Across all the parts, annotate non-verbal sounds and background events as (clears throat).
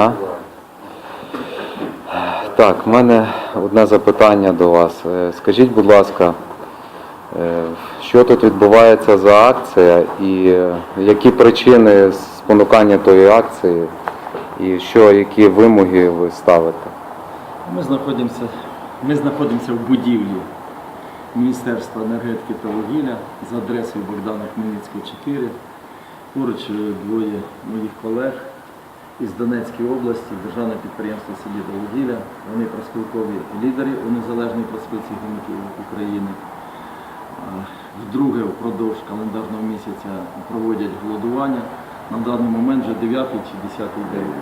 А? Так, в мене одне запитання до вас. Е, Скажіть, будь ласка, е, що тут відбувається за акція і е, які причини спонукання тої акції, і що, які вимоги ви ставите? Ми знаходимося, ми знаходимося в будівлі Міністерства енергетики та вугілля за адресою Богдана Хмельницького 4. Поруч двоє моїх колег із Донецької області, державне підприємство «Селідо вугілля». Вони проспілкові лідери у незалежній проспілці гірників України. Вдруге впродовж календарного місяця проводять голодування. На даний момент вже 9 чи 10 день.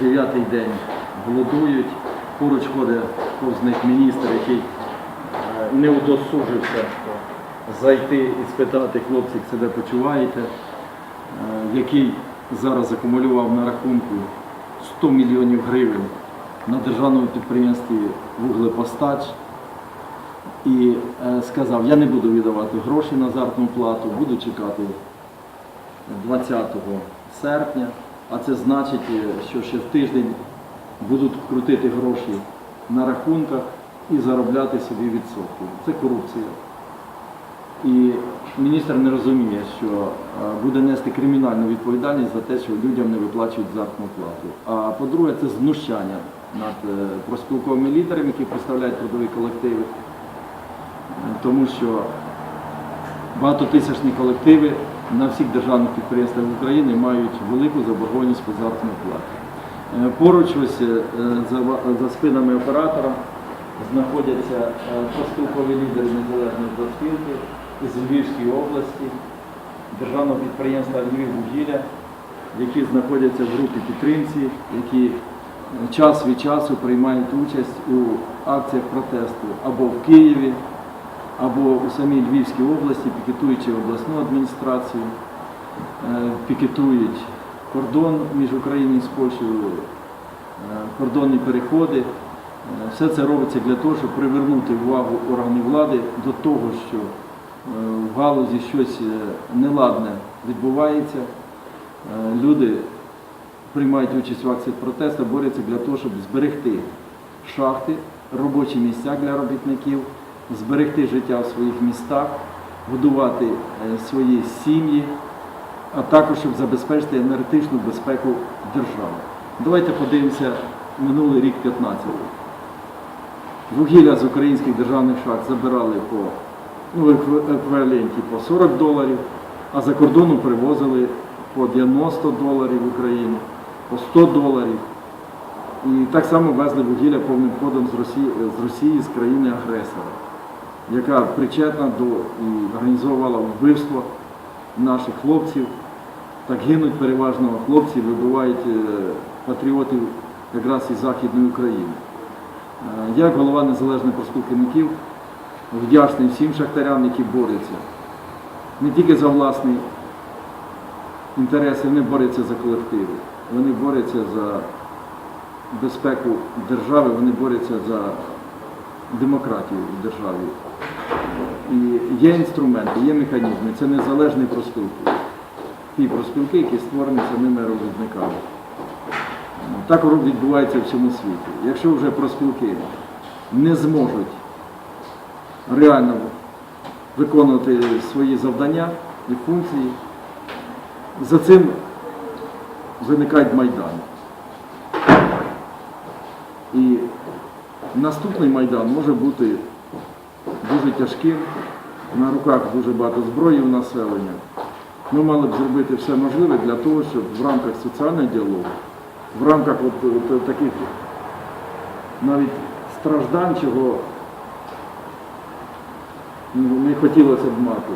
Дев'ятий день голодують. Поруч ходить повз них міністр, який е, не удосужився зайти і спитати хлопці, як себе почуваєте, е, який зараз акумулював на рахунку 100 мільйонів гривень на державному підприємстві Вуглепостач. І е, сказав, я не буду віддавати гроші на азартну плату, буду чекати 20 серпня, а це значить, е, що ще в тиждень будуть крутити гроші на рахунках і заробляти собі відсотки. Це корупція. І міністр не розуміє, що е, буде нести кримінальну відповідальність за те, що людям не виплачують заробітну плату. А по-друге, це знущання над е, проспілковими лідерами, які представляють трудові колективи, тому що багатотисячні колективи на всіх державних підприємствах України мають велику заборгованість по заробітній платі. Е, Поруч ось за, спинами оператора знаходяться проспілкові лідери незалежної проспілки із Львівської області, державного підприємства Львіввугілля, які знаходяться в групі підтримці, які час від часу приймають участь у акціях протесту або в Києві, або у самій Львівській області, пікетуючи обласну адміністрацію, е, пікетують кордон між Україною і Польщею, е, кордонні переходи. Е, Все це робиться для того, щоб привернути увагу органів влади до того, що в галузі щось е, неладне відбувається. Е, Люди приймають участь в акціях протесту, борються для того, щоб зберегти шахти, робочі місця для робітників, зберегти життя в своїх містах, годувати е, свої сім'ї, а також щоб забезпечити енергетичну безпеку держави. Давайте подивимося минулий рік 15 Вугілля з українських державних шахт забирали по ну, еквіваленті по 40 доларів, а за кордону привозили по 90 доларів в Україну, по 100 доларів. І так само везли вугілля повним ходом з Росії, з Росії, з країни-агресора, яка причетна до і організовувала вбивство наших хлопців. Так гинуть переважно хлопці, вибивають е, патріотів якраз із Західної України. Е, як голова незалежних профспілківників, вдячний всім шахтарям, які борються не тільки за власні інтереси, вони борються за колективи, вони борються за безпеку держави, вони борються за демократію в державі. І є інструменти, є механізми, це незалежні проспілки. Ті проспілки, які створені самими робітниками. Так відбувається в всьому світі. Якщо вже проспілки не зможуть реально виконувати свої завдання і функції, за цим виникають майдани. І наступний майдан може бути дуже тяжким, на руках дуже багато зброї в населення. Ми мали б зробити все можливе для того, щоб в рамках соціального діалогу, в рамках от, от таких навіть страждань, чого ну, не хотілося б мати.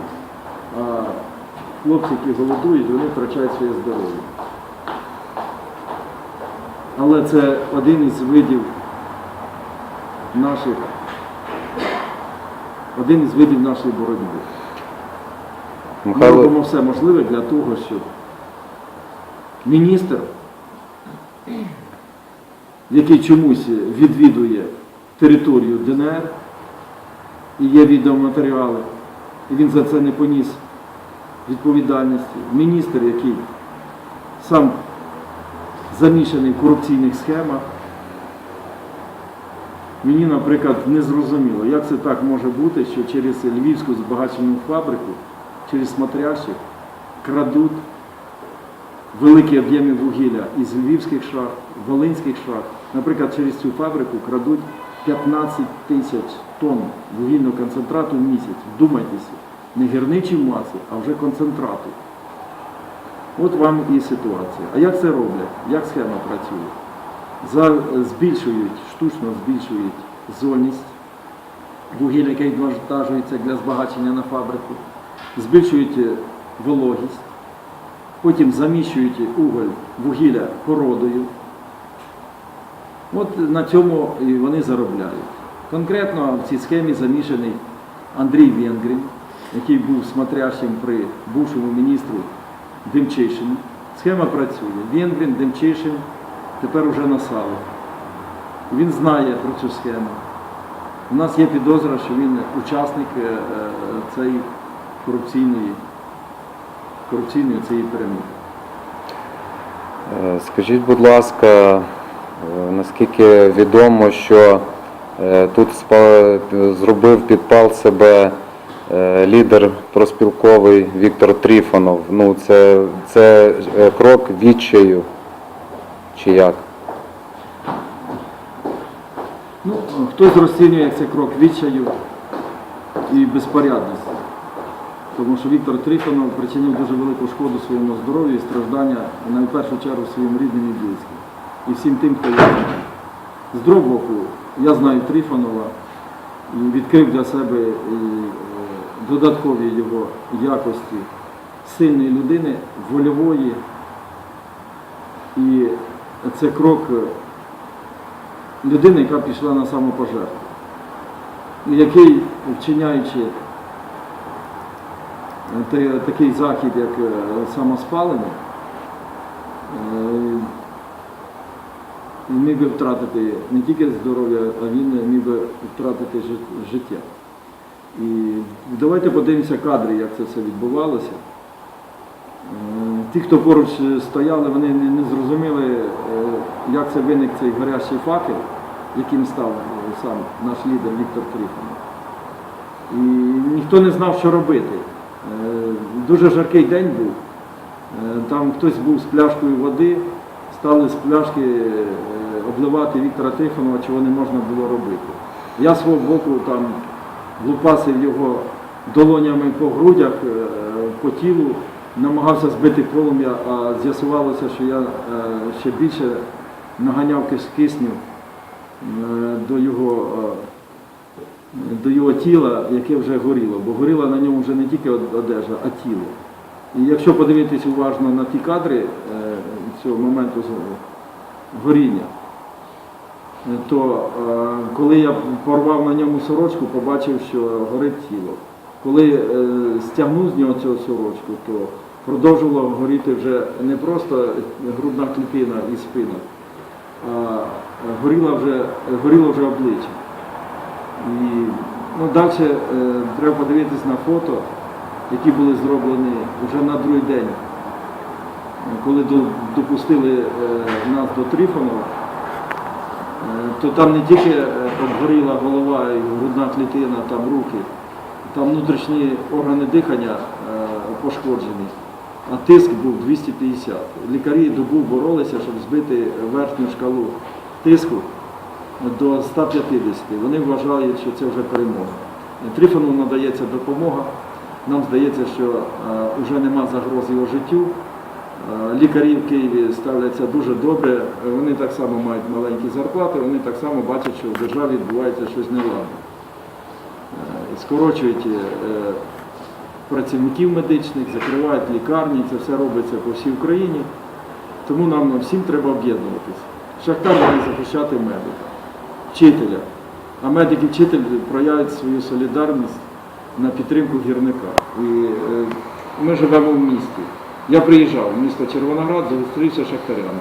А хлопці, які голодують, вони втрачають своє здоров'я. Але це один із видів наших, один із видів нашої боротьби. Ми Михайло, робимо все можливе для того, щоб міністр, який чомусь відвідує територію ДНР, і є відеоматеріали, і він за це не поніс відповідальності. Міністр, який сам замішаний в корупційних схемах. Мені, наприклад, не зрозуміло, як це так може бути, що через львівську збагачену фабрику, через смотрящих крадуть великі об'єми вугілля із львівських шахт, волинських шахт. Наприклад, через цю фабрику крадуть 15 тисяч тонн вугільного концентрату в місяць. Вдумайтеся, не гірничі маси, а вже концентрату. От вам і ситуація. А як це роблять? Як схема працює? За, збільшують, штучно збільшують зольність вугілля, яке відвантажується для збагачення на фабрику, збільшують е, вологість, потім заміщують уголь, вугілля породою. От на цьому і вони заробляють. Конкретно в цій схемі замішаний Андрій Венгрин, який був смотрящим при бувшому міністру Демчишину. Схема працює. Венгрин, Демчишин, тепер уже Насалов. Він знає про цю схему. У нас є підозра, що він учасник е, е, цієї корупційної, корупційної цієї перемоги. Е, Скажіть, будь ласка, наскільки відомо, що тут зробив підпал себе е, лідер проспілковий Віктор Тріфонов. Ну, це, це е, крок відчаю чи як? Ну, хтось розцінює як це крок відчаю і безпорядності. Тому що Віктор Трифонов причинив дуже велику шкоду своєму здоров'ю і страждання на першу чергу своїм рідним і близьким. І всім тим, хто знає. З другого боку, я знаю Трифонова і відкрив для себе е, додаткові його якості сильної людини, вольової. І це крок е, людини, яка пішла на самопожертву, який, вчиняючи е, такий захід, як самоспалення, міг би втратити не тільки здоров'я, а він міг би втратити життя. І давайте подивимося кадри, як це все відбувалося. Е, Ті, хто поруч стояли, вони не, зрозуміли, е, як це виник цей горящий факел, яким став е, сам наш лідер Віктор Трифонов. І ніхто не знав, що робити. Дуже жаркий день був. Там хтось був з пляшкою води, стали з пляшки обливати Віктора Трифонова, чого не можна було робити. Я свого боку там лупасив його долонями по грудях, е, по тілу, намагався збити полум'я, а з'ясувалося, що я е, ще більше наганяв кис- кисню е, до його, до його тіла, яке вже горіло, бо горіла на ньому вже не тільки одежа, а тіло. І якщо подивитись уважно на ті кадри цього моменту горіння, то е, коли я порвав на ньому сорочку, побачив, що горить тіло. Коли е, стягнув з нього цю сорочку, то продовжувало горіти вже не просто грудна клітина і спина, а горіло вже, горіло вже обличчя. І ну, далі е, треба подивитись на фото, які були зроблені вже на другий день, коли допустили нас до Трифонова. Е, то там не тільки е, обгоріла голова і грудна клітина, там руки, там внутрішні органи дихання е, пошкоджені, а тиск був 250. Лікарі добу боролися, щоб збити верхню шкалу тиску до 150. Вони вважають, що це вже перемога. Трифону надається допомога. Нам здається, що вже нема загрози його життю. Лікарі в Києві ставляться дуже добре, вони так само мають маленькі зарплати, вони так само бачать, що в державі відбувається щось неладне. Е, Скорочують е, працівників медичних, закривають лікарні, це все робиться по всій Україні. Тому нам всім треба об'єднуватися. Шахтар має захищати медика, вчителя. А медик і вчитель проявлять свою солідарність на підтримку гірника. І е, ми живемо в місті. Я приїжджав в місто Червоноград, зустрівся шахтарями.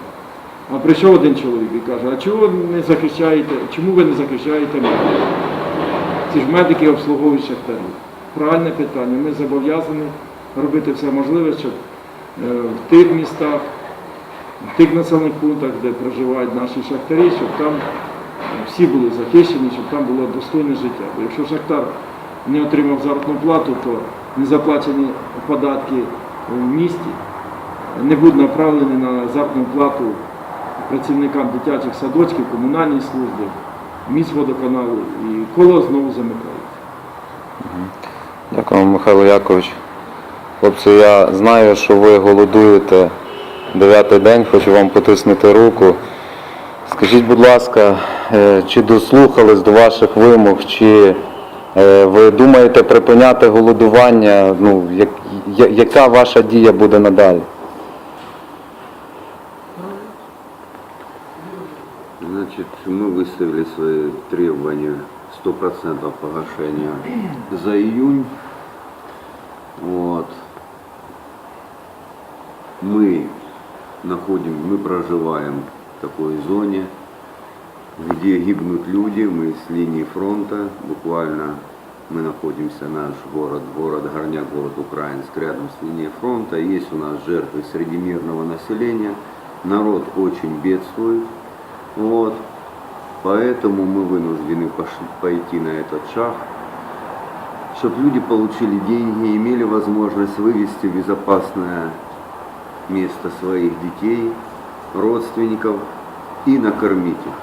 А прийшов один чоловік і каже, а чого ви не захищаєте, чому ви не захищаєте медиків? Ці ж медики обслуговують шахтарів. Правильне питання. Ми зобов'язані робити все можливе, щоб е, в тих містах, в тих населених пунктах, де проживають наші шахтарі, щоб там всі були захищені, щоб там було достойне життя. Бо якщо шахтар не отримав заробітну плату, то не заплачені податки в місті не будуть направлені на заробітну плату працівникам дитячих садочків, комунальній служби, міськводоканалу і коло знову замикається. Дякую, Михайло Якович. Хлопці, я знаю, що ви голодуєте дев'ятий день, хочу вам потиснути руку. Скажіть, будь ласка, е, чи дослухались до ваших вимог, чи е, ви думаєте припиняти голодування? Ну, як, яка ваша дія буде надалі? Значит, мы выставили свои требования 100% погашения за июнь. Вот. Мы находим, мы проживаем в такой зоне, где гибнут люди, мы с линии фронта, буквально мы находимся, наш город, город Горняк, город Украинск, рядом с линией фронта. Есть у нас жертвы среди мирного населения. Народ очень бедствует. Вот. Поэтому мы вынуждены пош- пойти на этот шаг, чтобы люди получили деньги и имели возможность вывести в безопасное место своих детей, родственников и накормить их,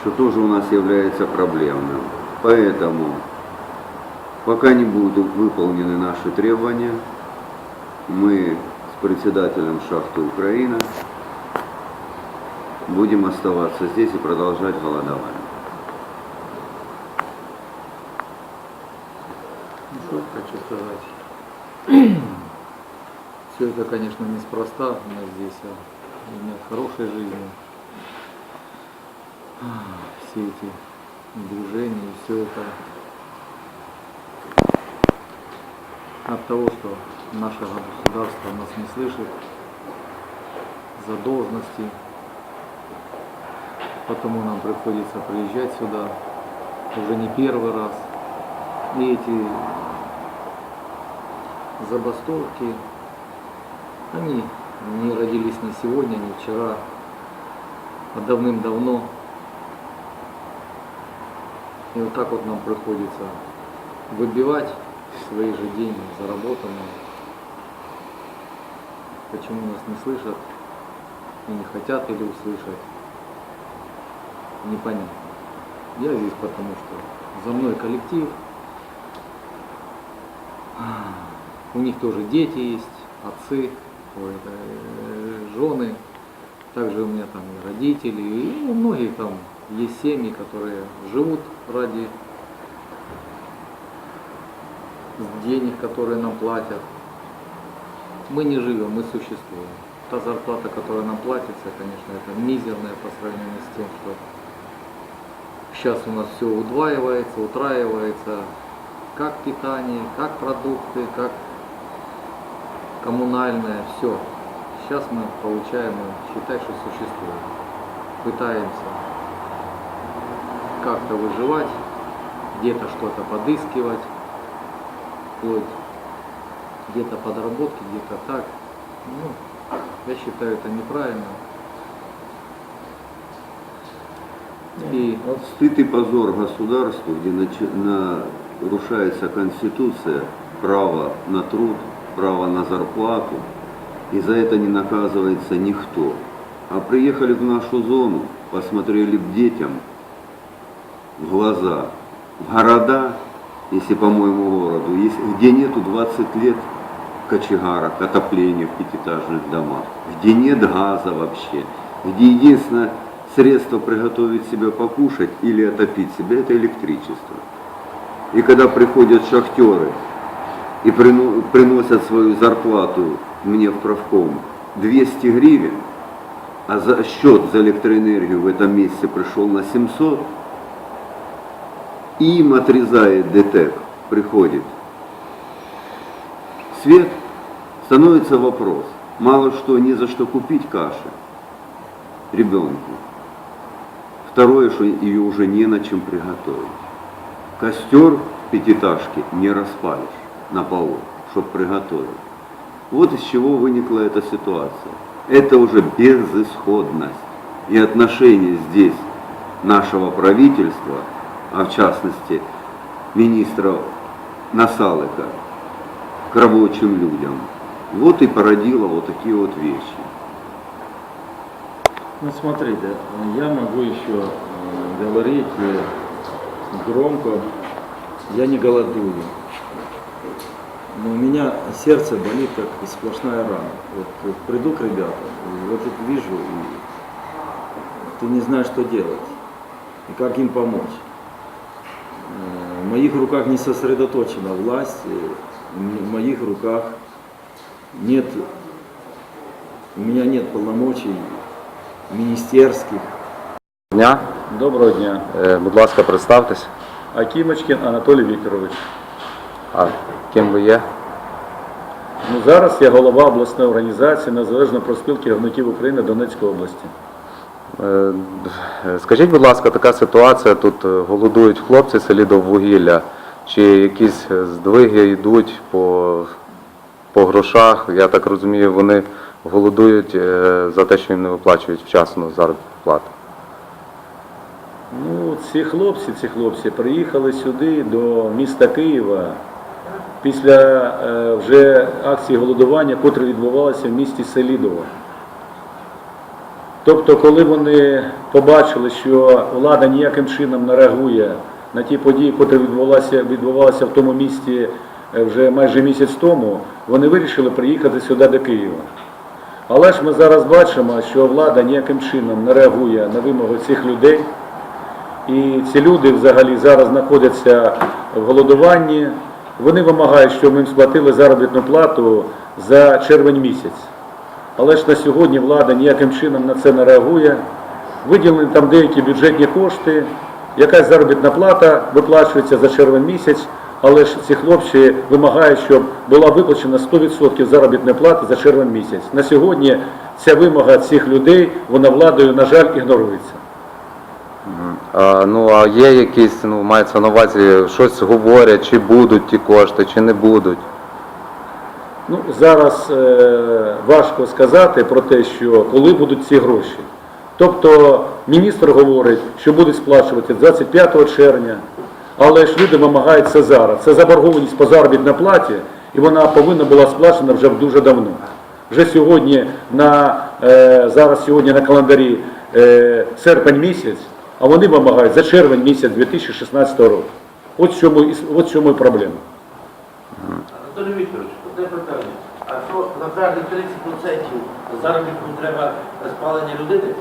что тоже у нас является проблемным. Поэтому, пока не будут выполнены наши требования, мы с председателем шахты Украина будем оставаться здесь и продолжать голодование. Ну, что хочу сказать. (clears throat) Все это, конечно, неспроста у нас здесь, у меня хорошей жизни. Все эти движения, все это от того, что наше государство нас не слышит, задолженности, потому нам приходится приезжать сюда уже не первый раз. И эти забастовки, они не родились не сегодня, не вчера, а давным-давно. И вот так вот нам приходится выбивать свои же деньги, заработанные. Почему нас не слышат и не хотят или услышать, непонятно. Я здесь потому что за мной коллектив, у них тоже дети есть, отцы, э, жены, также у меня там и родители, и у многих там есть семьи, которые живут ради денег, которые нам платят. Мы не живем, мы существуем. Та зарплата, которая нам платится, конечно, это мизерная по сравнению с тем, что сейчас у нас все удваивается, утраивается, как питание, как продукты, как коммунальное, все. Сейчас мы получаем, считай, что существуем. Пытаемся как-то выживать, где-то что-то подыскивать, вплоть где-то подработки, где-то так. Ну, я считаю это неправильно. И Стыд и позор государству, где нарушается Конституция, право на труд, право на зарплату, и за это не наказывается никто. А приехали в нашу зону, посмотрели б детям в глаза, города, если по моему городу, есть, где нету 20 лет кочегарок, отопления в пятиэтажных домах, где нет газа вообще, где единственное средство приготовить себе покушать или отопить себя, это электричество. И когда приходят шахтеры и приносят свою зарплату мне в правком 200 гривен, а за счет за электроэнергию в этом месяце пришел на 700, им отрезает ДТЭК, приходит свет, становится вопрос. Мало что, не за что купить каши ребенку. Второе, что ее уже не на чем приготовить. Костер в пятиэтажке не распалишь на полу, чтобы приготовить. Вот из чего выникла эта ситуация. это уже безысходность. И отношение здесь нашего правительства, а в частности министра Насалыка, к рабочим людям, вот и породило вот такие вот вещи. Ну, смотрите, я могу еще э, говорить э, громко. Я не голодую. Но у меня сердце болит, как сплошная рана. Вот, вот приду к ребятам, вот это вижу, и ты не знаешь, что делать, и как им помочь. Э, В моих руках не сосредоточена власть, э, в моих руках нет, у меня нет полномочий министерских. Дня. Доброго дня. Е, Будь ласка, представтесь. Акімочкин Анатолій Вікторович. А ким ви є? Ну, зараз я голова обласної організації Незалежної профспілки гірників України Донецької області. Е, Скажіть, будь ласка, така ситуація, тут е, голодують хлопці селі Доввугілля, чи якісь е, здвиги йдуть по, по грошах? Я так розумію, вони голодують за те, що їм не виплачують вчасно заробітну плату. Ну, ці хлопці, ці хлопці приїхали сюди до міста Києва після е, вже акції голодування, котра відбувалася в місті Селідово. Тобто, коли вони побачили, що влада ніяким чином не реагує на ті події, котрі відбувалися, відбувалися в тому місті е, вже майже місяць тому, вони вирішили приїхати сюди до Києва. Але ж ми зараз бачимо, що влада ніяким чином не реагує на вимоги цих людей. І ці люди взагалі зараз знаходяться в голодуванні. Вони вимагають, щоб їм сплатили заробітну плату за червень місяць. Але ж на сьогодні влада ніяким чином на це не реагує. Виділені там деякі бюджетні кошти, якась заробітна плата виплачується за червень місяць, але ж ці хлопці вимагають, щоб була виплачена 100% заробітної плати за червень місяць. На сьогодні ця вимога цих людей, вона владою, на жаль, ігнорується. А, ну а є якісь, ну мається на увазі, щось говорять, чи будуть ті кошти, чи не будуть. Ну, зараз е, важко сказати про те, що коли будуть ці гроші. Тобто міністр говорить, що будуть сплачувати 25 червня, але ж люди вимагають це зараз. Це заборгованість по заробітній платі, і вона повинна була сплачена вже дуже давно. Вже сьогодні на е, зараз сьогодні на календарі е, серпень місяць, а вони вимагають за червень місяць 2016 року. От чому, от чому і проблема. Анатолій Вікторович. А що на кожних 30% заробітку треба спалення людини?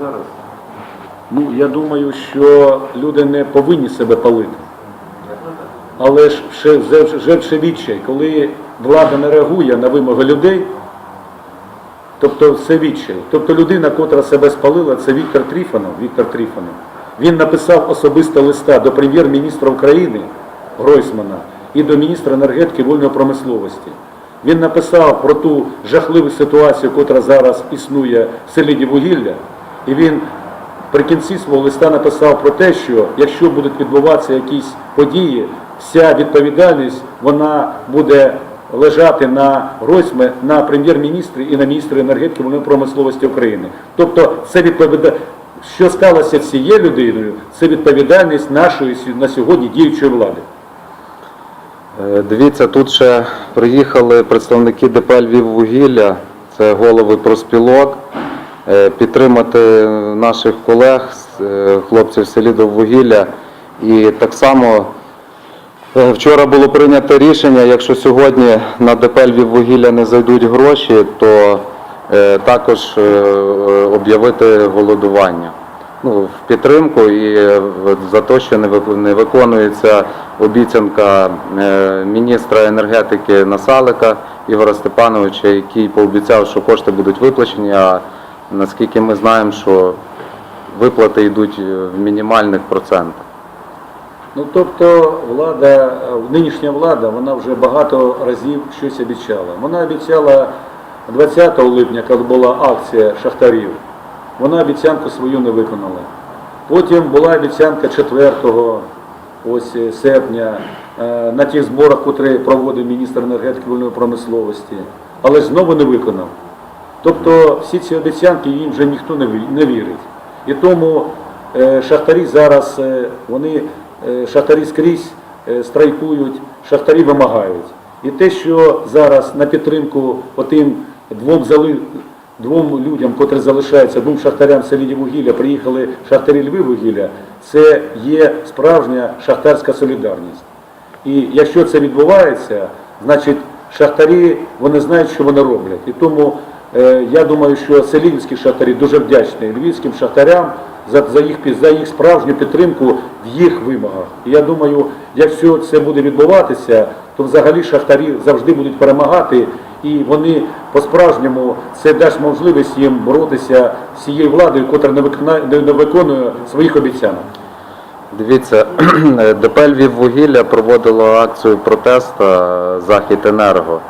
Зараз. Ну, я думаю, що люди не повинні себе палити. Але ж ще, вже, відчай, коли влада не реагує на вимоги людей, тобто це відчай. Тобто людина, котра себе спалила, це Віктор Тріфанов. Віктор Тріфанов. Він написав особисто листа до прем'єр-міністра України Гройсмана і до міністра енергетики вольної промисловості. Він написав про ту жахливу ситуацію, котра зараз існує в селі Дівугілля, і він при кінці свого листа написав про те, що якщо будуть відбуватися якісь події, вся відповідальність вона буде лежати на Гройсме, на прем'єр-міністрі і на міністрі енергетики вольної промисловості України. Тобто це відповідає, що сталося цією людиною, це відповідальність нашої на сьогодні діючої влади. Е, Дивіться, тут ще приїхали представники ДП Львіввугілля, це голови проспілок, е, підтримати наших колег, е, хлопців з селі І так само вчора було прийнято рішення, якщо сьогодні на ДП Львіввугілля не зайдуть гроші, то також об'явити голодування. Ну, в підтримку і е, за те, що не виконується обіцянка е, міністра енергетики Насалика Ігора Степановича, який пообіцяв, що кошти будуть виплачені, а наскільки ми знаємо, що виплати йдуть е, в мінімальних процентах. Ну тобто влада, нинішня влада, вона вже багато разів щось обіцяла. Вона обіцяла 20 липня, коли була акція шахтарів, вона обіцянку свою не виконала. Потім була обіцянка 4 ось е, серпня, е, на тих зборах, котрі проводив міністр енергетики вугільної промисловості, але знову не виконав. Тобто всі ці обіцянки їм вже ніхто не вірить. І тому е, шахтарі зараз, вони, шахтарі скрізь страйкують, шахтарі вимагають. І те, що зараз на підтримку отим двом двом людям, котрі залишаються, двом шахтарям в селі вугілля, приїхали шахтарі Льви вугілля, це є справжня шахтарська солідарність. І якщо це відбувається, значить шахтарі вони знають, що вони роблять. І тому е, я думаю, що селінські шахтарі дуже вдячні львівським шахтарям за, за, їх, за їх справжню підтримку в їх вимогах. І я думаю, якщо це буде відбуватися, то взагалі шахтарі завжди будуть перемагати, і вони по-справжньому це дасть можливість їм боротися з цією владою, яка не, виконує своїх обіцянок. Дивіться, (clears throat) ДП Львіввугілля проводило акцію протесту Захід Енерго.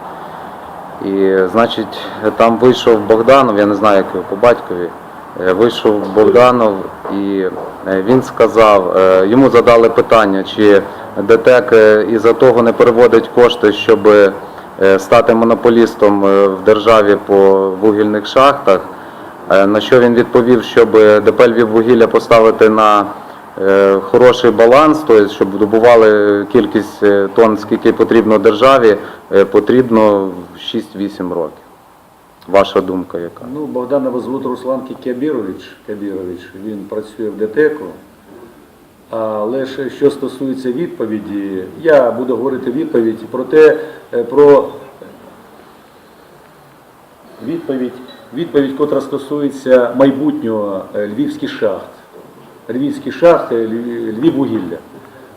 І, значить, там вийшов Богданов, я не знаю, як його по батькові. е, Вийшов Богданов і е, він сказав, е, йому задали питання, чи ДТЕК е, із-за того не переводить кошти, щоб е, стати монополістом е, в державі по вугільних шахтах. Е, На що він відповів, щоб ДП Львіввугілля поставити на е, хороший баланс, тобто, щоб добували кількість е, тонн, скільки потрібно державі, е, потрібно 6-8 років. Ваша думка яка? Ну, Богданова звуть Руслан Кябірович, Кябірович, він працює в ДТЕКу. Але ж що стосується відповіді, я буду говорити відповідь про те, е, про відповідь, відповідь, котра стосується майбутнього е, львівських шахт. Львівські шахти, Львів- Львіввугілля.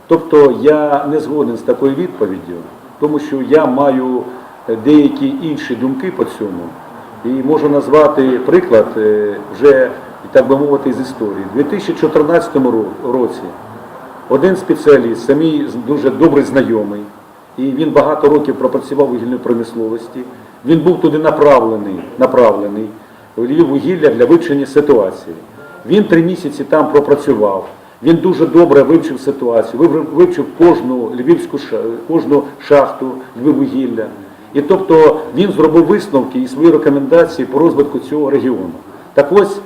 Тобто я не згоден з такою відповіддю, тому що я маю е, деякі інші думки по цьому. І можу назвати приклад е, вже, так би мовити, з історії. У 2014 році один спеціаліст, самій дуже добрий знайомий, і він багато років пропрацював у вугільній промисловості. Він був туди направлений, направлений в Львіввугілля для вивчення ситуації. Він три місяці там пропрацював. Він дуже добре вивчив ситуацію, вивчив кожну львівську кожну шахту Львіввугілля. І тобто він зробив висновки і свої рекомендації по розвитку цього регіону. Так ось,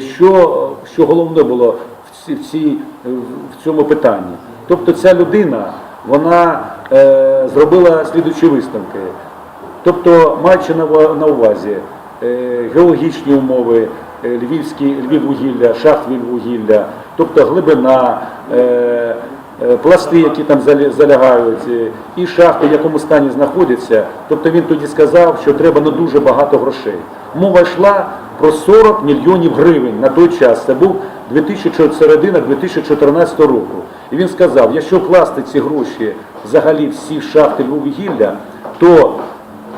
що, що головне було в, ці, в, цій, в цьому питанні. Тобто ця людина, вона е, зробила слідучі висновки. Тобто, маючи на, на увазі е, геологічні умови, е, львівські, Львіввугілля, шахт Львіввугілля, тобто глибина, е, е, пласти, які там залягають, е, і шахти, в якому стані знаходяться. Тобто він тоді сказав, що треба на дуже багато грошей. Мова йшла про 40 мільйонів гривень на той час. Це був 2000, середина 2014 року. І він сказав, якщо вкласти ці гроші взагалі всі шахти Львіввугілля, то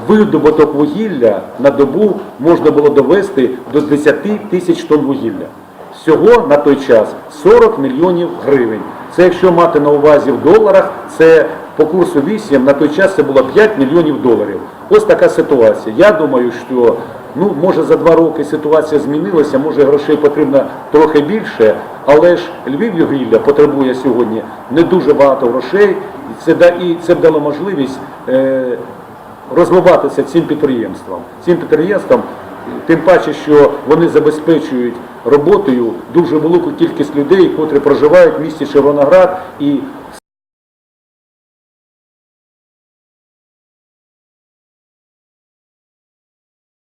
видобуток вугілля на добу можна було довести до 10 тисяч тонн вугілля. Всього на той час 40 мільйонів гривень. Це якщо мати на увазі в доларах, це по курсу 8, на той час це було 5 мільйонів доларів. Ось така ситуація. Я думаю, що ну, може за два роки ситуація змінилася, може грошей потрібно трохи більше, але ж Львів потребує сьогодні не дуже багато грошей, це, да- і це б дало можливість е, розвиватися цим підприємством. Цим підприємством, тим паче, що вони забезпечують роботою дуже велику кількість людей, котрі проживають в місті Червоноград. І